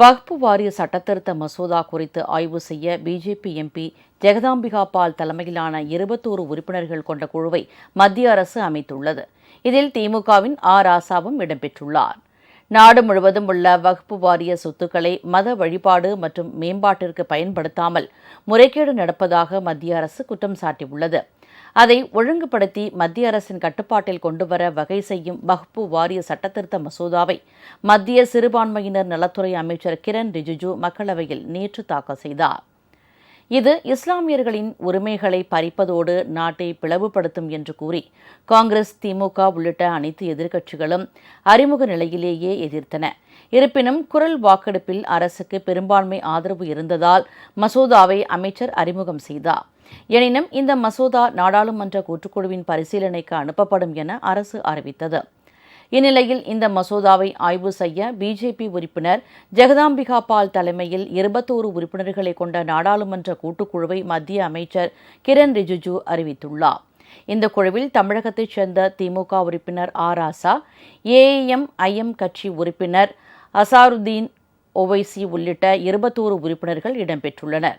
வக்பு வாரிய சட்டத்திருத்த மசோதா குறித்து ஆய்வு செய்ய பிஜேபி எம்பி ஜெகதாம்பிகா பால் தலைமையிலான இருபத்தோரு உறுப்பினர்கள் கொண்ட குழுவை மத்திய அரசு அமைத்துள்ளது. இதில் திமுகவின் ஆர் ராசாவும் இடம்பெற்றுள்ளார். நாடு முழுவதும் உள்ள வகுப்பு வாரிய சொத்துக்களை மத வழிபாடு மற்றும் மேம்பாட்டிற்கு பயன்படுத்தாமல் முறைகேடு நடப்பதாக மத்திய அரசு குற்றம் சாட்டியுள்ளது. அதை ஒழுங்குபடுத்தி மத்திய அரசின் கட்டுப்பாட்டில் கொண்டுவர வகை செய்யும் வகுப்பு வாரிய சட்டத்திருத்த மசோதாவை மத்திய சிறுபான்மையினர் நலத்துறை அமைச்சர் கிரண் ரிஜிஜு மக்களவையில் நேற்று தாக்கல் செய்தார். இது இஸ்லாமியர்களின் உரிமைகளை பறிப்பதோடு நாட்டை பிளவுபடுத்தும் என்று கூறி காங்கிரஸ் திமுக உள்ளிட்ட அனைத்து எதிர்க்கட்சிகளும் அறிமுக நிலையிலேயே எதிர்த்தன. இருப்பினும் குரல் வாக்கெடுப்பில் அரசுக்கு பெரும்பான்மை ஆதரவு இருந்ததால் மசோதாவை அமைச்சர் அறிமுகம் செய்தார். எனினும் இந்த மசோதா நாடாளுமன்ற கூட்டுக்குழுவின் பரிசீலனைக்கு அனுப்பப்படும் என அரசு அறிவித்தது. இந்நிலையில் இந்த மசோதாவை ஆய்வு செய்ய பிஜேபி உறுப்பினர் ஜெகதாம்பிகா பால் தலைமையில் இருபத்தோரு உறுப்பினர்களை கொண்ட நாடாளுமன்ற கூட்டுக்குழுவை மத்திய அமைச்சர் கிரண் ரிஜிஜு அறிவித்துள்ளார். இந்த குழுவில் தமிழகத்தைச் சேர்ந்த திமுக உறுப்பினர் ஆ ராசா ஏஎம் ஐஎம் கட்சி உறுப்பினர் அசாருதீன் ஒவைசி உள்ளிட்ட இருபத்தோரு உறுப்பினர்கள் இடம்பெற்றுள்ளனர்.